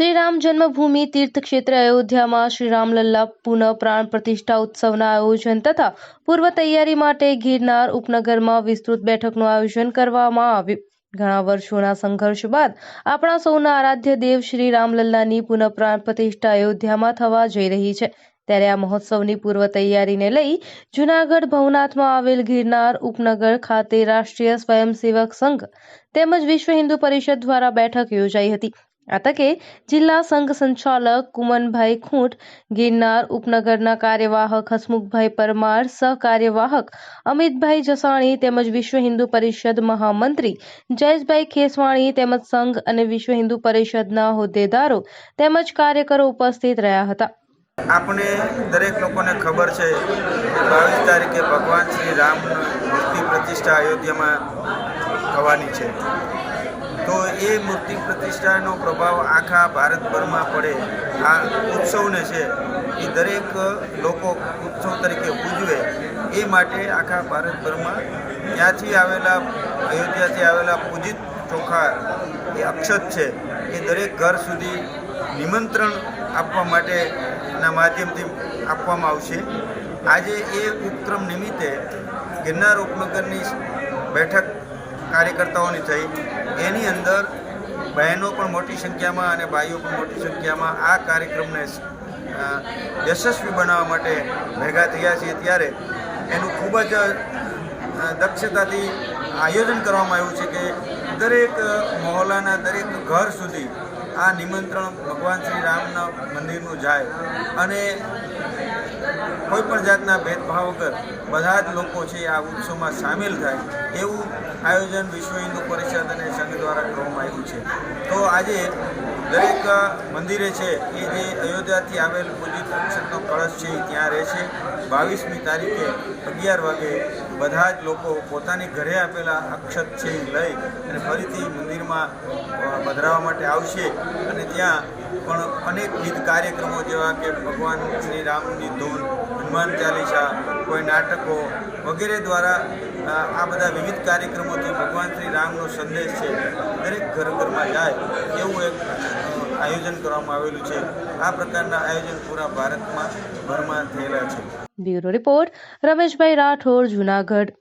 શ્રી રામ જન્મભૂમિ તીર્થ ક્ષેત્ર અયોધ્યામાં શ્રી રામલલ્લા પુનઃ પ્રાણ પ્રતિષ્ઠા ઉત્સવના આયોજન તથા પૂર્વ તૈયારી માટે ગિરનાર ઉપનગરમાં વિસ્તૃત બેઠકનું આયોજન કરવામાં આવ્યું. ઘણા વર્ષોના સંઘર્ષ બાદ આપણા સૌના આરાધ્ય દેવ શ્રી રામલલ્લાની પુનઃ પ્રાણ પ્રતિષ્ઠા અયોધ્યામાં થવા જઈ રહી છે. ત્યારે આ મહોત્સવની પૂર્વ તૈયારીને લઈ જૂનાગઢ ભવનાથમાં આવેલ ગિરનાર ઉપનગર ખાતે રાષ્ટ્રીય સ્વયંસેવક સંઘ તેમજ વિશ્વ હિન્દુ પરિષદ દ્વારા બેઠક યોજાઈ હતી. આ જિલ્લા સંઘ સંચાલક કુમનભાઈ ખૂંટ, ગિરનાર ઉપનગરના કાર્યવાહક હસમુખભાઈ પરમાર, સહકાર્યવાહક અમિતભાઈ જસાણી તેમજ વિશ્વ હિન્દુ પરિષદ મહામંત્રી જયેશભાઈ ખેસવાણી તેમજ સંઘ અને વિશ્વ હિન્દુ પરિષદના હોદ્દેદારો તેમજ કાર્યકરો ઉપસ્થિત રહ્યા હતા. આપણે દરેક લોકોને ખબર છે કે બાવીસ તારીખે ભગવાન શ્રી રામની મૂર્તિ પ્રતિષ્ઠા અયોધ્યામાં થવાની છે. તો એ મૂર્તિ પ્રતિષ્ઠાનો પ્રભાવ આખા ભારતભરમાં પડે. આ ઉત્સવને છે એ દરેક લોકો ઉત્સવ તરીકે ઉજવે એ માટે આખા ભારતભરમાં ત્યાંથી આવેલા, અયોધ્યાથી આવેલા પૂજિત ચોખા એ અક્ષત છે એ દરેક ઘર સુધી નિમંત્રણ આપવા માટેના માધ્યમથી આપવામાં આવશે. આજે એ ઉપક્રમ નિમિત્તે ગિરનાર ઉપનગરની બેઠક કાર્યકર્તાઓની થઈ. એની અંદર બહેનો પણ મોટી સંખ્યામાં અને ભાઈઓ પણ મોટી સંખ્યામાં આ કાર્યક્રમને યશસ્વી બનાવવા માટે ભેગા થયા છીએ. ત્યારે એનું ખૂબ જ દક્ષતાથી આયોજન કરવામાં આવ્યું છે કે દરેક મહોલ્લાના દરેક ઘર સુધી આ નિમંત્રણ ભગવાન શ્રી રામના મંદિરનું જાય. અને કોઈ પણ જાતના ભેદભાવ વગર બધા જ લોકો છે આ ઉત્સવમાં સામેલ થાય એવું આયોજન વિશ્વ હિન્દુ પરિષદ અને સંઘ દ્વારા કરવામાં આવ્યું છે. તો આજે દરેક મંદિરે છે એ જે અયોધ્યાથી આવેલ પૂજિત અક્ષરનો કળશ છે એ ત્યાં રહેશે. બાવીસમી તારીખે અગિયાર વાગે બધા જ લોકો પોતાની ઘરે આપેલા અક્ષત છે લઈ અને ફરીથી મંદિરમાં પધરાવા માટે આવશે. અને ત્યાં પણ અનેકવિધ કાર્યક્રમો જેવા કે ભગવાન શ્રી રામની ધૂન, હનુમાન ચાલીસા, કોઈ નાટકો વગેરે દ્વારા આ બધા વિવિધ કાર્યક્રમોથી ભગવાન શ્રી રામનો સંદેશ છે. દરેક ઘર ઘરમાં જાય, એવું એક આયોજન કરવામાં આવેલું છે. આ પ્રકારના આયોજન પૂરા ભારતમાં ભરમાં થયેલા છે. Bureau report Rameshbhai Rathod, Junagadh.